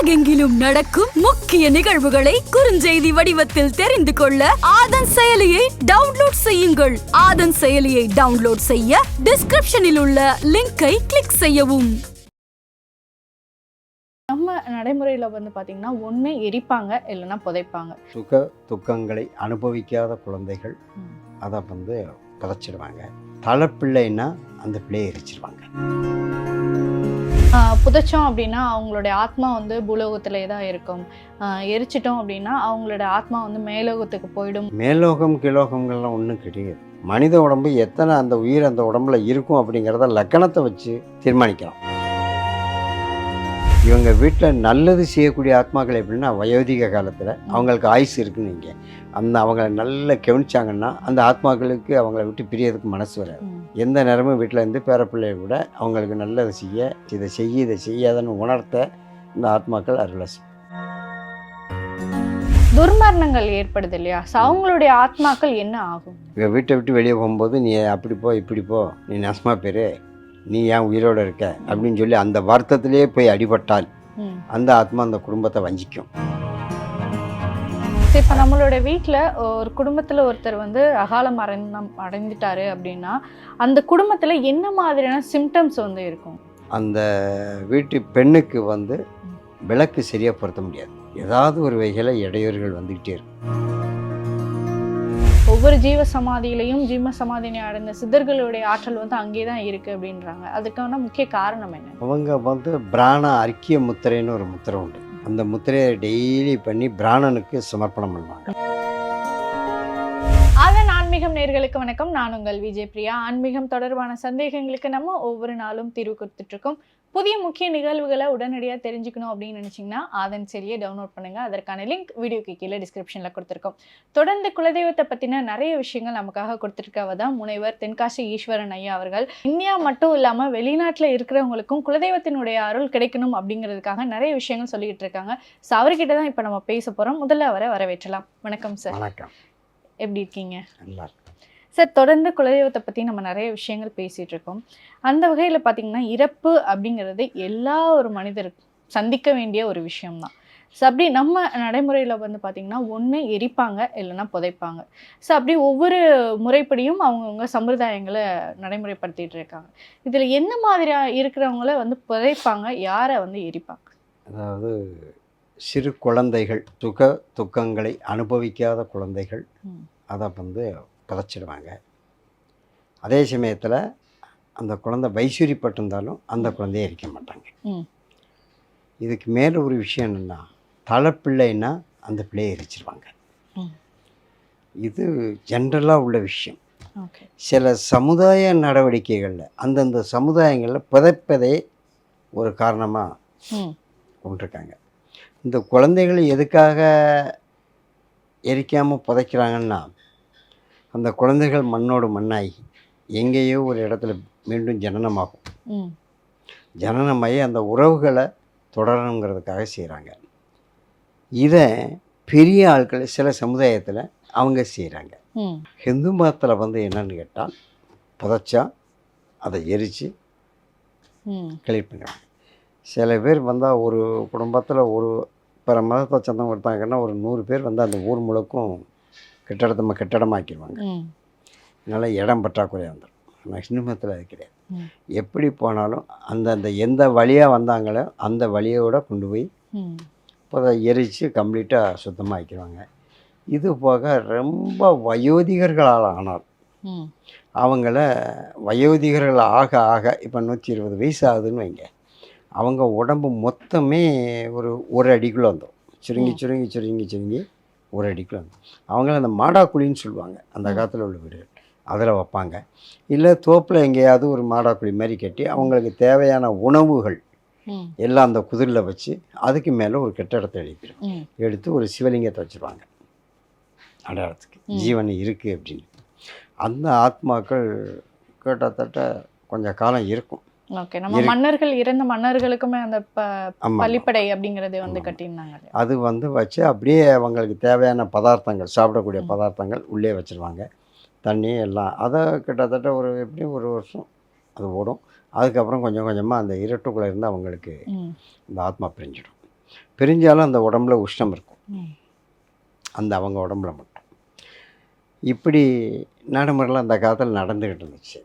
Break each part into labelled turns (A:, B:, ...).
A: உலகெங்கிலும் நடக்கும் முக்கிய நிகழ்வுகளை குறுஞ்செய்தி வடிவத்தில் தெரிந்து கொள்ள ஆதன் செயலியை டவுன்லோட் செய்யுங்கள். ஆதன் செயலியை டவுன்லோட் செய்ய டிஸ்கிரிப்ஷனில் உள்ள லிங்கை கிளிக் செய்யவும்.
B: நம்ம நடைமுறையில் வந்து பார்த்தீங்கன்னா ஒன்று எரிப்பாங்க இல்லைன்னா புதைப்பாங்க.
C: சுக துக்கங்களை அனுபவிக்காத குழந்தைகள். அதை வந்து புதைச்சிடுவாங்க தலைப்பிள்ளைன்னா அந்த பிள்ளையை எரிச்சிருவாங்க.
B: ஆஹ் புதைச்சோம் அப்படின்னா அவங்களுடைய ஆத்மா வந்து பூலோகத்திலே தான் இருக்கும். எரிச்சிட்டோம் அப்படின்னா அவங்களோட ஆத்மா வந்து மேலோகத்துக்கு போயிடும்.
C: மேலோகம் கிலோகங்கள்லாம் ஒன்றும் கிடையாது. மனித உடம்பு எத்தனை அந்த உயிர் அந்த உடம்புல இருக்கும் அப்படிங்கிறத லக்கணத்தை வச்சு தீர்மானிக்கலாம். இவங்க வீட்டில் நல்லது செய்யக்கூடிய ஆத்மாக்கள் எப்படின்னா வயோதிக காலத்தில் அவங்களுக்கு ஆயுசு இருக்குன்னு இங்கே அந்த அவங்கள நல்லா கவனிச்சாங்கன்னா அந்த ஆத்மாக்களுக்கு அவங்கள விட்டு பிரியறதுக்கு மனசு வராது. எந்த நேரமும் வீட்டில் இருந்து பேரப்பிள்ளைய விட அவங்களுக்கு நல்லது செய்ய இதை செய்ய இதை செய்யாதன்னு உணர்த்த இந்த ஆத்மாக்கள் அருளை செய்யும்.
B: துர்மரணங்கள் ஏற்படுது இல்லையா? அவங்களுடைய ஆத்மாக்கள் என்ன ஆகும்?
C: இவங்க வீட்டை விட்டு வெளியே போகும்போது நீ அப்படி போ இப்படி போ நீ நஸ்மா பேரு நீ ஏன் உயிரோடு இருக்க? அப்படின்னு சொல்லி அந்த வருத்தத்திலேயே போய் அடிபட்டால். அந்த ஆத்மா அந்த குடும்பத்தை வஞ்சிக்கும்.
B: இப்போ நம்மளோட வீட்டில் ஒரு குடும்பத்தில் ஒருத்தர் வந்து அகால மரணம் அடைந்துட்டாரு அப்படின்னா அந்த குடும்பத்தில் என்ன மாதிரியான சிம்டம்ஸ் வந்து இருக்கும்?
C: அந்த வீட்டு பெண்ணுக்கு வந்து விளக்கு சரியாக பொருத்த முடியாது. ஏதாவது ஒரு வகையில் இடையூறுகள் வந்துக்கிட்டே இருக்கும்.
B: ஒவ்வொரு ஜீவ சமாதியிலையும் ஜீவ சமாதினை அடைந்த சித்தர்களுடைய ஆற்றல் வந்து அங்கே தான் இருக்கு அப்படின்றாங்க. அதுக்கான முக்கிய காரணம் என்ன?
C: அவங்க வந்து பிராண அர்க்கிய முத்திரைன்னு ஒரு முத்திரை உண்டு. அந்த முத்திரையை டெய்லி பண்ணி பிராணனுக்கு சமர்ப்பணம் பண்ணுவாங்க.
B: அதன் ஆன்மீகம் நேர்களுக்கு வணக்கம். நான் உங்கள் விஜய் பிரியா. ஆன்மீகம் தொடர்பான சந்தேகங்களுக்கு நம்ம ஒவ்வொரு நாளும் தீர்வு கொடுத்துட்டு இருக்கோம். புதிய முக்கிய நிகழ்வுகளை உடனடியாக தெரிஞ்சுக்கணும் அப்படின்னு நினச்சிங்கன்னா ஆதன் சரியை டவுன்லோட் பண்ணுங்க. அதற்கான லிங்க் வீடியோக்கு கீழே டிஸ்கிரிப்ஷனில் கொடுத்துருக்கோம். தொடர்ந்து குலதெய்வத்தை பற்றின நிறைய விஷயங்கள் நமக்காக கொடுத்துருக்கவ தான் முனைவர் தென்காசி ஈஸ்வரன் ஐயா அவர்கள். இந்தியா மட்டும் இல்லாமல் வெளிநாட்டில் இருக்கிறவங்களுக்கும் குலதெய்வத்தினுடைய அருள் கிடைக்கணும் அப்படிங்கிறதுக்காக நிறைய விஷயங்கள் சொல்லிக்கிட்டு இருக்காங்க. ஸோ அவர்கிட்ட தான் இப்போ நம்ம பேச போகிறோம் முதல்ல அவரை வரவேற்றலாம். வணக்கம் சார்
C: வணக்கம்.
B: எப்படி இருக்கீங்க?
C: நல்லா இருக்கு.
B: சார் தொடர்ந்து குலதெய்வத்தை பற்றி நம்ம நிறைய விஷயங்கள் பேசிகிட்டு இருக்கோம். அந்த வகையில் பார்த்தீங்கன்னா இறப்பு அப்படிங்கிறது எல்லா ஒரு மனிதருக்கும் சந்திக்க வேண்டிய ஒரு விஷயம்தான். ஸோ அப்படி நம்ம நடைமுறையில் வந்து பார்த்திங்கன்னா ஒன்று எரிப்பாங்க இல்லைன்னா புதைப்பாங்க. ஸோ அப்படி ஒவ்வொரு முறைப்படியும் அவங்கவுங்க சம்பிரதாயங்களை நடைமுறைப்படுத்திட்டு இருக்காங்க. இதில் என்ன மாதிரியாக இருக்கிறவங்கள வந்து புதைப்பாங்க யாரை வந்து எரிப்பாங்க?
C: அதாவது சிறு குழந்தைகள் சுக துக்கங்களை அனுபவிக்காத குழந்தைகள். அதை வந்து புதைச்சிடுவாங்க அதே சமயத்தில் அந்த குழந்தை வைசூரிப்பட்டிருந்தாலும் அந்த குழந்தைய எரிக்க மாட்டாங்க. இதுக்கு மேலே ஒரு விஷயம் என்னென்னா தலைப்பிள்ளைன்னா அந்த பிள்ளையை எரிச்சிருவாங்க. இது ஜென்ரலாக உள்ள விஷயம். சில சமுதாய நடவடிக்கைகளில் அந்தந்த சமுதாயங்களில் புதைப்பதே ஒரு காரணமாக கொண்டிருக்காங்க. இந்த குழந்தைகள் எதுக்காக எரிக்காமல் புதைக்கிறாங்கன்னா அந்த குழந்தைகள் மண்ணோடு மண்ணாகி எங்கேயோ ஒரு இடத்துல மீண்டும் ஜனனமாகும். ஜனனமாகி அந்த உறவுகளை தொடரணுங்கிறதுக்காக செய்கிறாங்க. இதை பெரிய ஆட்கள் சில சமுதாயத்தில் அவங்க செய்கிறாங்க. ஹிந்து மதத்தில் வந்து என்னன்னு கேட்டால் புதைச்சா அதை எரித்து கிளியர் பண்ணுறாங்க சில பேர் வந்தால் ஒரு குடும்பத்தில் ஒரு பிற மதத்தை சொந்தம் கொடுத்தாங்கன்னா ஒரு நூறு பேர் வந்து அந்த ஊர் முழுக்கும் கட்டடத்தை கட்டடமாக்கிடுவாங்க. அதனால் இடம் பற்றாக்குறையாக வந்துடும் ஆனால் ஹிந்து மதத்தில் அது கிடையாது. எப்படி போனாலும் அந்த அந்த எந்த வழியாக வந்தாங்களோ அந்த வழியோட கொண்டு போய் இப்போ அதை எரித்து கம்ப்ளீட்டாக சுத்தமாக ஆக்கிடுவாங்க இது போக ரொம்ப வயோதிகர்களால் ஆனால்
B: ம்.
C: அவங்கள வயோதிகர்கள் ஆக ஆக இப்போ நூற்றி இருபது வயசு ஆகுதுன்னு வைங்க. அவங்க உடம்பு மொத்தமே ஒரு ஒரு அடிக்குள்ளே வந்துடும் சுருங்கி. சுருங்கி சுருங்கி சுருங்கி. ஒரு அடிக்குள்ளே அவங்கள அந்த மாடாக்குழின்னு சொல்லுவாங்க. அந்த. காலத்தில் உள்ள வீடுகள். அதில் வைப்பாங்க. இல்லை தோப்பில் எங்கேயாவது ஒரு மாடாக்குழி மாதிரி கட்டி அவங்களுக்கு தேவையான உணவுகள் எல்லாம் அந்த குதிரில் வச்சு அதுக்கு மேலே ஒரு கட்டடத்தை எழுப்பிடும். எடுத்து ஒரு சிவலிங்கத்தை வச்சுருவாங்க. அடையாளத்துக்கு. ஜீவன் இருக்குது அப்படின்னு. அந்த ஆத்மாக்கள் கிட்டத்தட்ட கொஞ்சம் காலம் இருக்கும்.
B: ஓகே நம்ம. மன்னர்கள் இறந்த மன்னர்களுக்குமே அந்த பள்ளிப்படை அப்படிங்கறது வந்து. கட்டியிருந்தாங்க?
C: அது வந்து வச்சு அப்படியே அவங்களுக்கு தேவையான பதார்த்தங்கள் சாப்பிடக்கூடிய. பதார்த்தங்கள் உள்ளே வச்சுருவாங்க தண்ணி எல்லாம் அதை கிட்டத்தட்ட ஒரு எப்படியும் ஒரு வருஷம் அது ஓடும் அதுக்கப்புறம் கொஞ்சம் கொஞ்சமாக அந்த இருட்டுக்குள்ளே இருந்து அவங்களுக்கு இந்த ஆத்மா பிரிஞ்சிடும் பிரிஞ்சாலும் அந்த உடம்புல உஷ்ணம் இருக்கும். அந்த அவங்க உடம்புல மட்டும் இப்படி நடைமுறையில் அந்த காலத்தில் நடந்துக்கிட்டு இருந்துச்சு.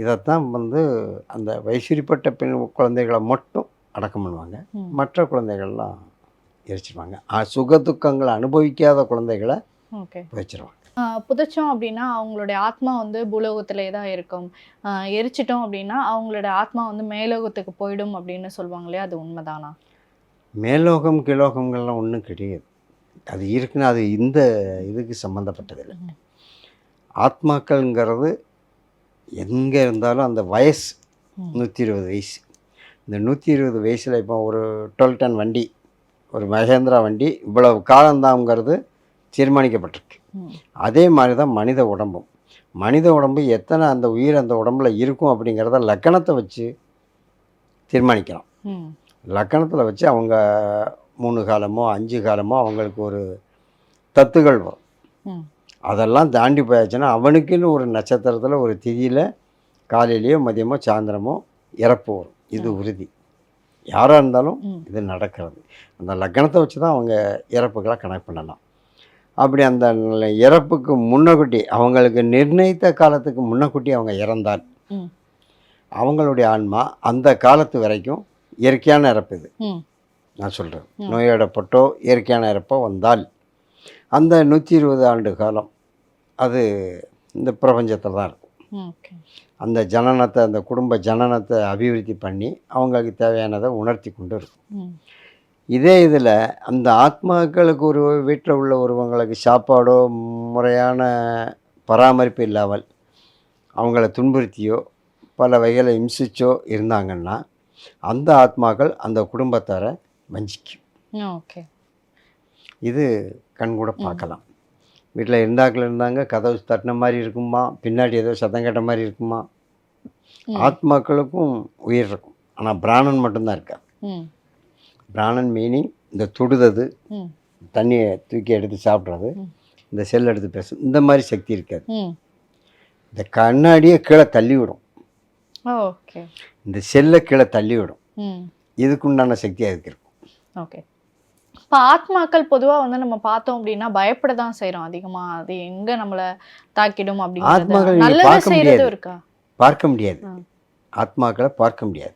C: இதைத்தான் வந்து அந்த வயசுரிப்பட்ட பெண் குழந்தைகளை மட்டும் அடக்கம் பண்ணுவாங்க. மற்ற குழந்தைகள்லாம் எரிச்சிருவாங்க. சுக துக்கங்களை அனுபவிக்காத குழந்தைகளை வச்சிருவாங்க.
B: புதைச்சோம் அப்படின்னா அவங்களுடைய ஆத்மா வந்து பூலோகத்திலே தான் இருக்கும். எரிச்சிட்டோம் அப்படின்னா அவங்களோட ஆத்மா வந்து மேலோகத்துக்கு போயிடும் அப்படின்னு சொல்லுவாங்க இல்லையா? அது உண்மைதானா?
C: மேலோகம் கீழோகங்கள்லாம் ஒன்றும் கிடையாது. அது இருக்குன்னா அது இந்த இதுக்கு சம்மந்தப்பட்டதில்லை. ஆத்மாக்கள்ங்கிறது எங்கே இருந்தாலும் அந்த வயசு. நூற்றி இருபது வயசு இந்த நூற்றி இருபது வயசில் இப்போ ஒரு டுவெல் டன் வண்டி ஒரு மகேந்திரா வண்டி இவ்வளவு காலந்தாங்கிறது தீர்மானிக்கப்பட்டிருக்கு. அதே மாதிரி தான் மனித உடம்பும் மனித உடம்பு எத்தனை அந்த உயிர் அந்த உடம்புல இருக்கும் அப்படிங்கிறத லக்கணத்தை வச்சு தீர்மானிக்கலாம். லக்கணத்தில் வச்சு அவங்க மூணு காலமோ அஞ்சு காலமோ அவங்களுக்கு ஒரு தத்துகள் வரும். அதெல்லாம் தாண்டி போயாச்சுன்னா அவனுக்குன்னு ஒரு நட்சத்திரத்தில் ஒரு திதியில் காலையிலையோ மதியமோ சாயந்தரமோ இறப்பு வரும் இது உறுதி யாராக இருந்தாலும். இது நடக்கிறது அந்த லக்கணத்தை வச்சு தான் அவங்க இறப்புகளை கணக்கு பண்ணலாம் அப்படி அந்த இறப்புக்கு முன்னக்கூட்டி அவங்களுக்கு நிர்ணயித்த காலத்துக்கு முன்னக்கூட்டி அவங்க இறந்தால். அவங்களுடைய ஆன்மா அந்த காலத்து வரைக்கும் இயற்கையான இறப்பு இது. நான் சொல்கிறேன். நோயோடப்பட்டோ இயற்கையான இறப்போ வந்தால் அந்த நூற்றி இருபது ஆண்டு காலம் அது இந்த பிரபஞ்சத்தில் தான் இருக்கும் அந்த ஜனனத்தை அந்த குடும்ப ஜனனத்தை அபிவிருத்தி பண்ணி அவங்களுக்கு தேவையானதை உணர்த்தி கொண்டு இருக்கும். இதே இதில் அந்த ஆத்மாக்களுக்கு ஒரு வீட்டில் உள்ள ஒருவங்களுக்கு சாப்பாடோ முறையான பராமரிப்பு இல்லாமல் அவங்கள துன்புறுத்தியோ பல வகையில் இம்சிச்சோ இருந்தாங்கன்னா அந்த ஆத்மாக்கள் அந்த குடும்பத்தாரை வஞ்சிக்கும்.
B: ஓகே
C: இது கண்கூட பார்க்கலாம் வீட்டில் இருந்தாக்கள் இருந்தாங்க கதவு தட்டின மாதிரி இருக்குமா பின்னாடி ஏதோ சத்தம் கேட்ட மாதிரி இருக்குமா. ஆத்மாக்களுக்கும் உயிர் இருக்கும் ஆனால் பிராணன் மட்டும்தான் இருக்காது. பிராணன் மீனிங் இந்த தொடுதது. தண்ணியை தூக்கி எடுத்து சாப்பிட்றது. இந்த செல் எடுத்து பேசும் இந்த மாதிரி சக்தி இருக்காது. இந்த கண்ணாடியை கீழே தள்ளி விடும் இந்த செல்லை கீழே தள்ளி விடும். இதுக்குண்டான சக்தி அதுக்கு இருக்கும்
B: ஓகே இப்போ ஆத்மாக்கள் பொதுவாக வந்து நம்ம பார்த்தோம் அப்படின்னா பயப்பட தான் செய்கிறோம் அதிகமாக அது எங்கே நம்மளை தாக்கிடும்
C: நீங்க
B: நல்லது
C: முடியாது.
B: இருக்கா?
C: பார்க்க முடியாது. ஆத்மாக்களை பார்க்க முடியாது.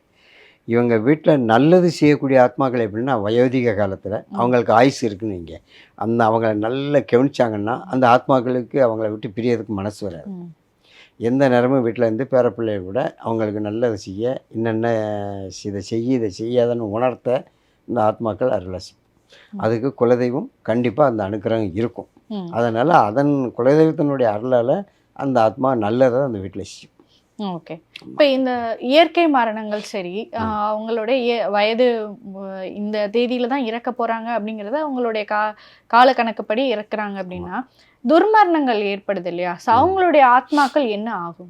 C: இவங்க வீட்டில் நல்லது செய்யக்கூடிய ஆத்மாக்கள் எப்படின்னா வயோதிக காலத்தில் அவங்களுக்கு ஆயுசு இருக்குன்னு இங்கே அந்த அவங்கள நல்லா கவனிச்சாங்கன்னா அந்த ஆத்மாக்களுக்கு அவங்கள விட்டு பிரியறதுக்கு மனசு வராது. எந்த நேரமும் வீட்டில் இருந்து பேரப்பிள்ளைய கூட அவங்களுக்கு நல்லது செய்ய என்னென்ன இதை செய்ய இதை செய்யாதன்னு உணர்த்த இந்த ஆத்மாக்கள் அருளாசி அதுக்கு குலதெய்வம் கண்டிப்பாக அந்த அனுக்கிரகம் இருக்கும். அதனால் அதன் குலதெய்வத்தினுடைய அருளால் அந்த ஆத்மா நல்லதை அந்த வீட்டில் செய்யும்.
B: ஓகே. இப்போ இந்த இயற்கை மரணங்கள் சரி ஆஹ் அவங்களோட இய- வயது இந்த தேதியில தான் இறக்க போறாங்க அப்படிங்கறத அவங்களுடைய கா காலக்கணக்குப்படி இறக்குறாங்க அப்படின்னா துர்மரணங்கள் ஏற்படுது இல்லையா? So அவங்களுடைய ஆத்மாக்கள் என்ன ஆகும்?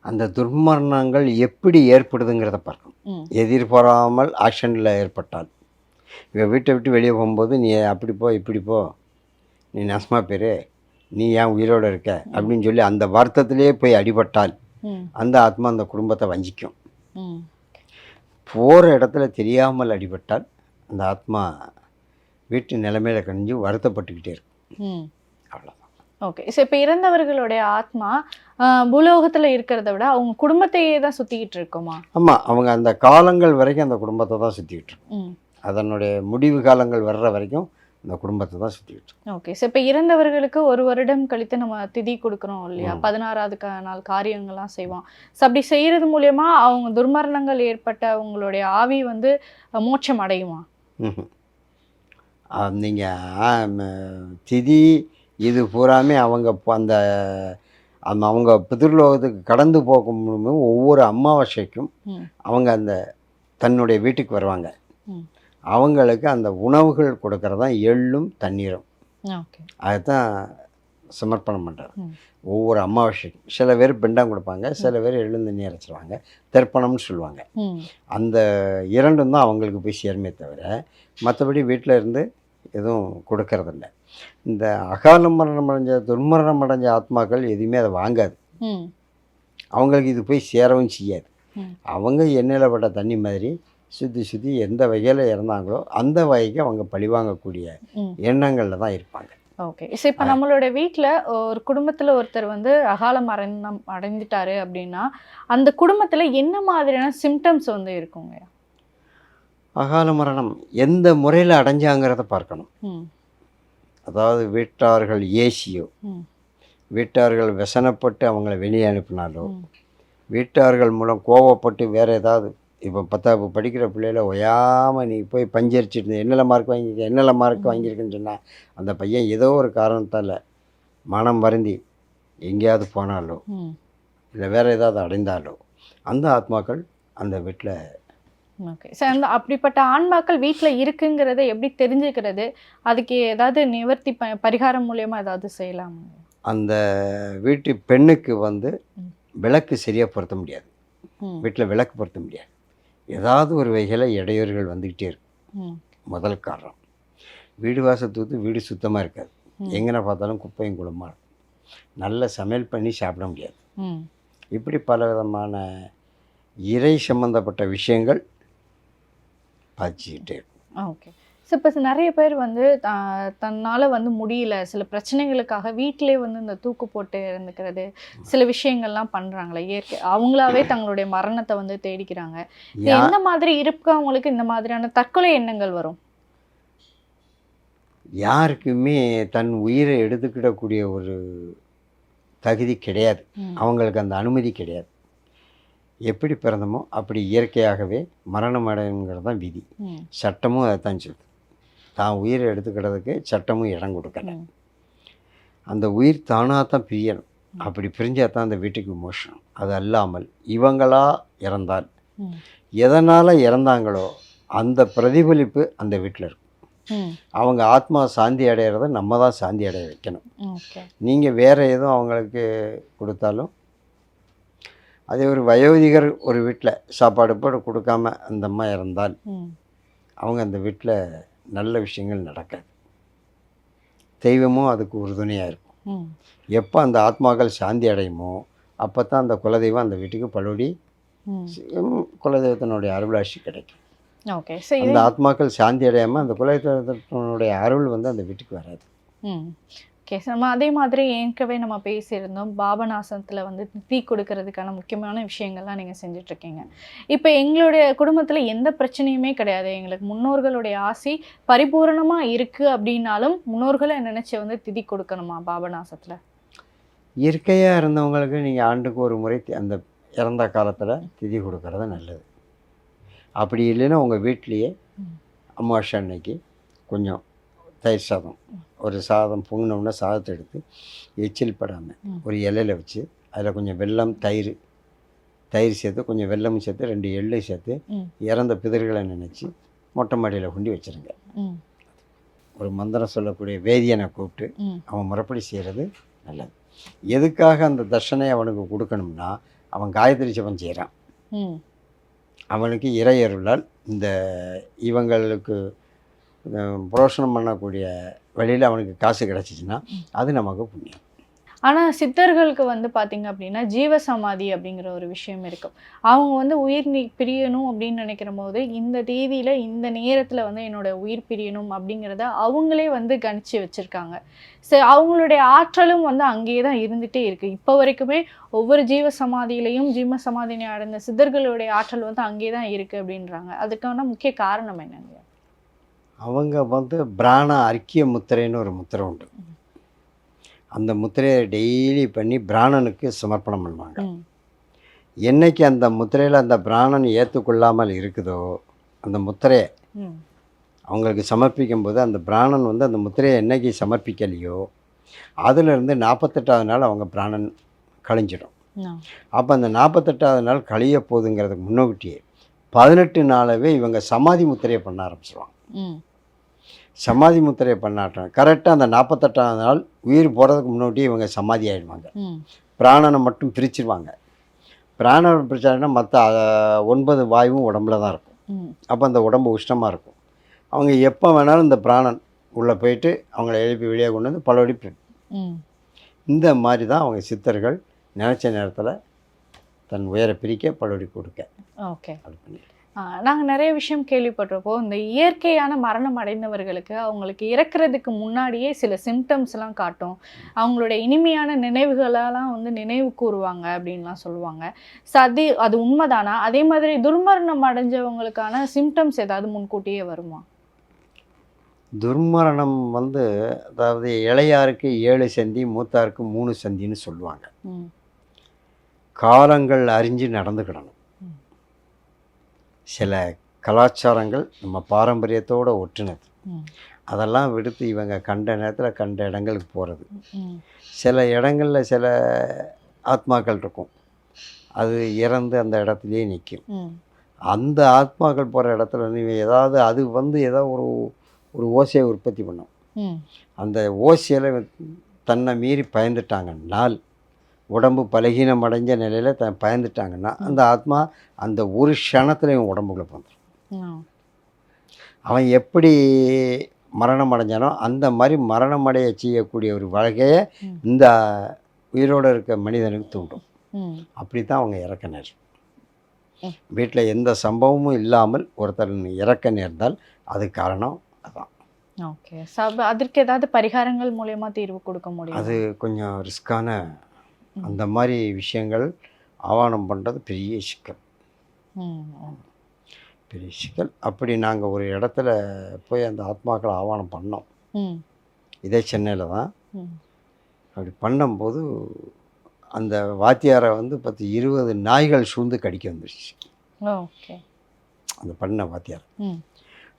C: அந்த துர்மரணங்கள் எப்படி ஏற்படுதுங்கிறத பார்க்கணும். எதிர்பாராமல் ஆக்ஷனில் ஏற்பட்டால். இவ வீட்டை விட்டு வெளியே போகும்போது நீ அப்படி போ இப்படி போ. நீ நஸ்மா பேரு. நீ ஏன் உயிரோடு இருக்க? அப்படின்னு சொல்லி அந்த வருத்தத்திலே போய் அடிபட்டால். அந்த ஆத்மா அந்த குடும்பத்தை வஞ்சிக்கும். போகிற இடத்துல தெரியாமல் அடிபட்டால் அந்த ஆத்மா வீட்டு நிலைமையில கணிஞ்சு வருத்தப்பட்டுக்கிட்டே இருக்கும். அவ்வளோதான்
B: ஓகே. ஸோ இப்போ இறந்தவர்களுடைய ஆத்மா பூலோகத்துல இருக்கிறத விட அவங்க குடும்பத்தையே தான் சுத்திக்கிட்டு இருக்குமா?
C: ஆமாம் அவங்க அந்த காலங்கள் வரைக்கும் அந்த குடும்பத்தை தான் சுற்றிக்கிட்டு இருக்கும். அதனுடைய முடிவு காலங்கள் வர்ற வரைக்கும் அந்த குடும்பத்தை தான் சுற்றிக்கிட்டு
B: ஓகே ஸோ இப்போ இறந்தவர்களுக்கு ஒரு வருடம் கழித்து நம்ம திதி கொடுக்குறோம் இல்லையா. பதினாறாவது நாள் காரியங்கள்லாம் செய்வோம் ஸோ அப்படி செய்யறது மூலியமா அவங்க துர்மரணங்கள் ஏற்பட்ட அவங்களுடைய ஆவி வந்து மோட்சம் அடையுமா
C: நீங்கள் திதி இது பூராமே அவங்க அந்த அவங்க பிதிர்லோகத்துக்கு கடந்து போகும் ஒவ்வொரு அமாவாசைக்கும். அவங்க அந்த தன்னுடைய வீட்டுக்கு வருவாங்க. அவங்களுக்கு அந்த உணவுகள் கொடுக்கறது தான் எள்ளும் தண்ணீரும். அதுதான் சமர்ப்பணம் பண்ணுறது. ஒவ்வொரு அமாவாசைக்கும் சில பேர் பெண்டம் கொடுப்பாங்க சில பேர் எள்ளும் தண்ணி அரைச்சிருவாங்க தெர்ப்பணம்னு சொல்லுவாங்க. அந்த இரண்டும் தான் அவங்களுக்கு போய் சேருமே தவிர மற்றபடி வீட்டில் இருந்து எதுவும் கொடுக்கறதில்ல. இந்த அகால மரணம் அடைஞ்ச துர்மரணம் அடைஞ்ச ஆத்மாக்கள் எதுவுமே அதை வாங்காது. அவங்களுக்கு இது போய் சேரவும் செய்யாது. அவங்க எண்ணெயில் பட்ட தண்ணி மாதிரி சுற்றி சுற்றி எந்த வகையில் இறந்தாங்களோ அந்த வகைக்கு அவங்க பழிவாங்கக்கூடிய. எண்ணங்களில் தான் இருப்பாங்க.
B: ஓகே. ஸோ இப்போ நம்மளோட வீட்டில் ஒரு குடும்பத்தில் ஒருத்தர் வந்து அகால மரணம் அடைஞ்சிட்டாரு அப்படின்னா அந்த குடும்பத்தில் என்ன மாதிரியான சிம்டம்ஸ் வந்து இருக்குங்க?
C: அகால மரணம் எந்த முறையில் அடைஞ்சாங்கிறத பார்க்கணும். அதாவது வீட்டார்கள் ஏசியோ வீட்டார்கள் व्यசனப்பட்டு அவங்கள வெளியே அனுப்பினாலோ. வீட்டார்கள் மூலம் கோவப்பட்டு வேறு ஏதாவது இப்போ பத்தாவது படிக்கிற பிள்ளையில ஒயாமல் நீ போய் பஞ்சரிச்சிட்டு என்னெல்லாம் மார்க் வாங்கிக்க என்னெல்லாம் மார்க் வாங்கியிருக்குன்னு சொன்னால் அந்த பையன் ஏதோ ஒரு காரணத்தால் மனம் வருந்தி எங்கேயாவது போனாலோ இல்லை வேறு ஏதாவது அடைந்தாலோ அந்த ஆத்மாக்கள் அந்த வீட்டில்
B: ஓகே. சார் அந்த அப்படிப்பட்ட ஆன்மாக்கள் வீட்டில் இருக்குங்கிறத எப்படி தெரிஞ்சுக்கிறது? அதுக்கு ஏதாவது நிவர்த்தி ப பரிகாரம் மூலியமா ஏதாவது செய்யலாம்?
C: அந்த வீட்டு பெண்ணுக்கு வந்து. விளக்கு சரியாக பொருத்த முடியாது. வீட்டில் விளக்கு பொருத்த முடியாது. ஏதாவது ஒரு வகையில் இடையூறுகள் வந்துக்கிட்டே இருக்கும். முதல் காரணம். வீடு வாசல் தூத்து வீடு சுத்தமாக இருக்காது.
B: ம்.
C: எங்கே பார்த்தாலும் குப்பையும் குளமாக இருக்கும். நல்ல சமையல் பண்ணி சாப்பிட முடியாது. இப்படி பல விதமான இறை சம்பந்தப்பட்ட விஷயங்கள் பாதிச்சுக்கிட்டே இருக்கும்.
B: ஓகே. ஸோ இப்போ நிறைய பேர் வந்து தன்னால வந்து முடியல. சில பிரச்சனைகளுக்காக வீட்டிலே வந்து இந்த தூக்கு போட்டு இறந்துக்கிறது சில விஷயங்கள்லாம் பண்றாங்களே. இயற்கை அவங்களாவே தங்களுடைய மரணத்தை வந்து தேடிக்கிறாங்க. எந்த மாதிரி இருக்கவங்களுக்கு இந்த மாதிரியான தற்கொலை எண்ணங்கள் வரும்?
C: யாருக்குமே தன் உயிரை எடுத்துக்கிடக்கூடிய ஒரு தகுதி கிடையாது. அவங்களுக்கு அந்த அனுமதி கிடையாது. எப்படி பிறந்தமோ அப்படி இயற்கையாகவே மரணம் அடையுங்கிறது தான் விதி. சட்டமும் அதைத்தான் சொல்லுது. தான் உயிரை எடுத்துக்கிடறதுக்கு சட்டமும் இடம் கொடுக்கல. அந்த உயிர் தானாக தான் பிரியணும் அப்படி பிரிஞ்சால் தான் அந்த வீட்டுக்கு மோஷனம் அது அல்லாமல் இவங்களா இறந்தால். எதனால் இறந்தாங்களோ அந்த பிரதிபலிப்பு அந்த வீட்டில் இருக்கும். அவங்க ஆத்மா சாந்தி அடையிறத நம்ம தான் சாந்தி அடைய வைக்கணும் நீங்கள் வேறு எதுவும் அவங்களுக்கு கொடுத்தாலும் அதே ஒரு வயோதிகர் ஒரு வீட்டில் சாப்பாடு போட கொடுக்காம அந்த அம்மா இறந்தால். அவங்க அந்த வீட்டில் நல்ல விஷயங்கள் நடக்காது. தெய்வமும் அதுக்கு உறுதுணையாக இருக்கும். எப்போ அந்த ஆத்மாக்கள் சாந்தி அடையுமோ அப்போ தான் அந்த குலதெய்வம் அந்த வீட்டுக்கு பழுடி குலதெய்வத்தினுடைய அருளாட்சி கிடைக்கும்.
B: ஓகே
C: அந்த ஆத்மாக்கள் சாந்தி அடையாமல் அந்த குலதெய்வத்தினுடைய அருள் வந்து அந்த வீட்டுக்கு வராது.
B: ஓகே. நம்ம அதே மாதிரி ஏற்கனவே நம்ம பேசியிருந்தோம் பாபநாசத்தில் வந்து தீ கொடுக்கறதுக்கான முக்கியமான விஷயங்கள்லாம் நீங்கள் செஞ்சிட்ருக்கீங்க. இப்போ எங்களுடைய குடும்பத்தில் எந்த பிரச்சனையுமே கிடையாது. எங்களுக்கு முன்னோர்களுடைய ஆசி பரிபூரணமாக இருக்குது அப்படின்னாலும் முன்னோர்களை நினச்சி வந்து திதி கொடுக்கணுமா பாபநாசத்தில்?
C: இயற்கையாக இருந்தவங்களுக்கு நீங்கள் ஆண்டுக்கு ஒரு முறை அந்த இறந்த காலத்தில் திதி கொடுக்கறது நல்லது. அப்படி இல்லைன்னா உங்கள் வீட்லேயே. அமாவாசை அன்னைக்கு கொஞ்சம் தயிர் சாதம். ஒரு சாதம் பொங்கினோம்னா சாதத்தை எடுத்து எச்சில் படாமல். ஒரு இலையில வச்சு அதில் கொஞ்சம் வெல்லம் தயிர் தயிர் சேர்த்து கொஞ்சம் வெல்லமும் சேர்த்து ரெண்டு எள்ளு சேர்த்து. இறந்த பிதர்களை நினச்சி மொட்டை மாடியில் கொண்டு வச்சுருங்க. ஒரு மந்திரம் சொல்லக்கூடிய வேதியனை கூப்பிட்டு அவன் முறைப்படி செய்கிறது நல்லது. எதுக்காக அந்த தர்ஷனை அவனுக்கு கொடுக்கணும்னா அவன் காயத்ரி ஜபம் செய்கிறான் அவனுக்கு இறையருளால் இந்த இவங்களுக்கு புரோஷனம் பண்ணக்கூடிய வழியில் அவனுக்கு காசு கிடச்சிச்சின்னா அது நமக்கு புண்ணியம்.
B: ஆனால் சித்தர்களுக்கு வந்து பார்த்தீங்க அப்படின்னா ஜீவசமாதி அப்படிங்கிற ஒரு விஷயம் இருக்கும். அவங்க வந்து உயிர் நீ பிரியணும் அப்படின்னு நினைக்கிற போது இந்த தேதியில் இந்த நேரத்தில் வந்து என்னோட உயிர் பிரியணும் அப்படிங்கிறத அவங்களே வந்து கணிச்சு வச்சுருக்காங்க. சரி அவங்களுடைய ஆற்றலும் வந்து அங்கேயே தான் இருந்துகிட்டே இருக்குது இப்போ வரைக்குமே ஒவ்வொரு ஜீவ சமாதியிலையும் ஜீவ சமாதினை அடைந்த சித்தர்களுடைய ஆற்றல் வந்து அங்கேயே தான் இருக்குது அப்படின்றாங்க. அதுக்கான முக்கிய காரணம் என்னங்க?
C: அவங்க வந்து பிராண அர்க்கிய முத்திரைன்னு ஒரு முத்திரை உண்டு. அந்த முத்திரையை டெய்லி பண்ணி பிராணனுக்கு சமர்ப்பணம் பண்ணுவாங்க. என்னைக்கு அந்த முத்திரையில் அந்த பிராணன் ஏற்றுக்கொள்ளாமல் இருக்குதோ அந்த முத்திரையை அவங்களுக்கு சமர்ப்பிக்கும் போது அந்த பிராணன் வந்து அந்த முத்திரையை என்னைக்கு சமர்ப்பிக்கலையோ அதிலிருந்து நாற்பத்தெட்டாவது நாள் அவங்க பிராணன் கழிஞ்சிடும். அப்போ அந்த நாற்பத்தெட்டாவது நாள் கழிய போகுதுங்கிறதுக்கு முன்னோட்டியே பதினெட்டு நாளாவே இவங்க சமாதி முத்திரையை பண்ண ஆரம்பிச்சிருவாங்க. சமாதி முத்திரையை பண்ணாட்டம் கரெக்டாக அந்த நாற்பத்தெட்டாவது நாள் உயிர் போகிறதுக்கு முன்னாடியே இவங்க சமாதி ஆயிடுவாங்க.
B: ம்.
C: பிராணனை மட்டும் பிரிச்சிருவாங்க. பிராணனை பிரிச்சாங்கன்னா மற்ற ஒன்பது வாயுவும் உடம்புல தான் இருக்கும். அப்போ அந்த உடம்பு உஷ்ணமாக இருக்கும். அவங்க எப்போ வேணாலும் இந்த பிராணன் உள்ளே போயிட்டு அவங்கள எழுப்பி வெளியே கொண்டு வந்து பலபடி பி-
B: ம்.
C: இந்த மாதிரி தான் அவங்க சித்தர்கள் நினச்ச நேரத்தில் தன் உயரை பிரிக்க பலபடி கொடுக்க.
B: ஓகே.
C: அப்படி
B: நாங்கள் நிறைய விஷயம் கேள்விப்பட்டிருப்போம். இந்த இயற்கையான மரணம் அடைந்தவர்களுக்கு அவங்களுக்கு இறக்குறதுக்கு முன்னாடியே சில சிம்டம்ஸ் எல்லாம் காட்டும். அவங்களுடைய இனிமையான நினைவுகளெல்லாம் வந்து நினைவு கூறுவாங்க அப்படின்லாம் சொல்லுவாங்க. ஸோ அது அது உண்மைதானா? அதே மாதிரி துர்மரணம் அடைஞ்சவங்களுக்கான சிம்டம்ஸ் ஏதாவது முன்கூட்டியே வருமா?
C: துர்மரணம் வந்து அதாவது இளையாருக்கு ஏழு சந்தி மூத்தாருக்கு மூணு சந்தின்னு சொல்லுவாங்க. காலங்கள் அறிஞ்சு நடந்துக்கிடணும். சில கலாச்சாரங்கள் நம்ம பாரம்பரியத்தோட ஒட்டுனது. அதெல்லாம் விடுத்து இவங்க கண்ட நேரத்தில் கண்ட இடங்களுக்கு போகிறது சில இடங்களில் சில ஆத்மாக்கள் இருக்கும். அது இறந்து அந்த இடத்துலையே நிற்கும் அந்த ஆத்மாக்கள் போகிற இடத்துல நீ ஏதாவது அது வந்து ஏதோ ஒரு ஒரு ஓசையை உற்பத்தி பண்ணும். அந்த ஓசையில் தன்னை மீறி பயந்துட்டாங்கன்னால் உடம்பு பலகீனம் அடைஞ்ச நிலையில் த பயந்துட்டாங்கன்னா அந்த ஆத்மா அந்த ஒரு க்ஷணத்தில் இவன் உடம்புக்குள்ள வந்துடும்
B: ம்
C: அவன் எப்படி மரணம் அடைஞ்சானோ அந்த மாதிரி மரணம் அடைய செய்யக்கூடிய ஒரு வகையை
B: ம்.
C: இந்த உயிரோடு இருக்க மனிதனுக்கு தூண்டும். அப்படி தான் அவங்க இறக்க நேரும். வீட்டில் எந்த சம்பவமும் இல்லாமல் ஒருத்தர் இறக்க நேர்ந்தால் அது காரணம் அதான்.
B: ஓகே. அதற்கு ஏதாவது பரிகாரங்கள் மூலியமா தீர்வு கொடுக்க முடியும்?
C: அது கொஞ்சம் ரிஸ்க்கான அந்த மாதிரி விஷயங்கள் ஆவானம் பண்ணுறது பெரிய சிக்கல். பெரிய சிக்கல். அப்படி நாங்கள் ஒரு இடத்துல போய் அந்த ஆத்மாக்களை ஆவானம் பண்ணோம். இதே சென்னையில் தான். அப்படி பண்ணும்போது அந்த வாத்தியாரை வந்து பத்து இருபது நாய்கள் சூழ்ந்து கடிக்க வந்துருச்சு.
B: ஓகே.
C: அந்த பண்ண வாத்தியார்.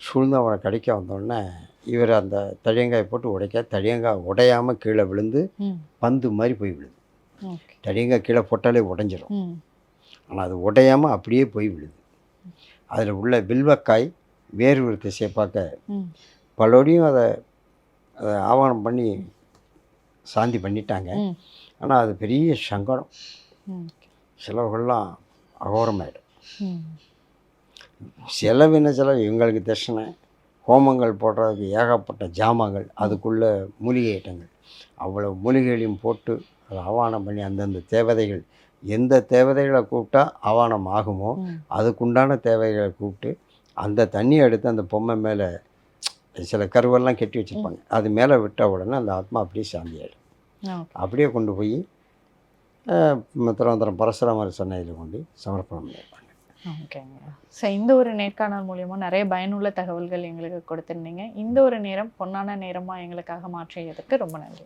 C: சூழ்ந்து அவனை கடிக்க வந்தோடனே இவர் அந்த தடியங்காயை போட்டு உடைக்க தடியங்காய் உடையாமல் கீழே விழுந்து பந்து மாதிரி போய் விழுது. தடியங்காய் கீழே போட்டாலே உடைஞ்சிரும். ஆனால் அது உடையாமல் அப்படியே போய் விழுது. அதில் உள்ள வில்வக்காய் வேறு ஒரு திசையை பார்க்க பலோடையும் அதை அதை ஆவணம் பண்ணி சாந்தி பண்ணிட்டாங்க. ஆனால் அது பெரிய சங்கடம். செலவுகள்லாம் அகோரமாயிடும்.
B: ம்.
C: செலவின செலவு? இவங்களுக்கு தட்சணை. ஹோமங்கள் போடுறதுக்கு ஏகப்பட்ட ஜாமான்கள் அதுக்குள்ள மூலிகை ஐட்டங்கள். அவ்வளோ மூலிகைகளையும் போட்டு அதை ஆவானம் பண்ணி அந்தந்த தேவதைகள் எந்த தேவதைகளை கூப்பிட்டா ஆவானம் ஆகுமோ அதுக்குண்டான தேவைகளை கூப்பிட்டு அந்த தண்ணியை எடுத்து அந்த பொம்மை மேலே சில கருவெல்லாம் கட்டி வச்சுருப்பாங்க. அது மேலே விட்ட உடனே அந்த ஆத்மா அப்படியே சாந்தி ஆயிடும்.
B: ஓகே
C: அப்படியே கொண்டு போய் திருவனந்தபுரம் பரசுராமர் சொன்னையில் கொண்டு சமர்ப்பணம் பண்ணியிருப்பாங்க.
B: ஓகேங்க. ஸோ இந்த ஒரு நேர்காணல் மூலியமா நிறைய பயனுள்ள தகவல்கள் எங்களுக்கு கொடுத்துருந்தீங்க. இந்த ஒரு நேரம் பொன்னான நேரமா எங்களுக்காக மாற்றியதுக்கு ரொம்ப நன்றி.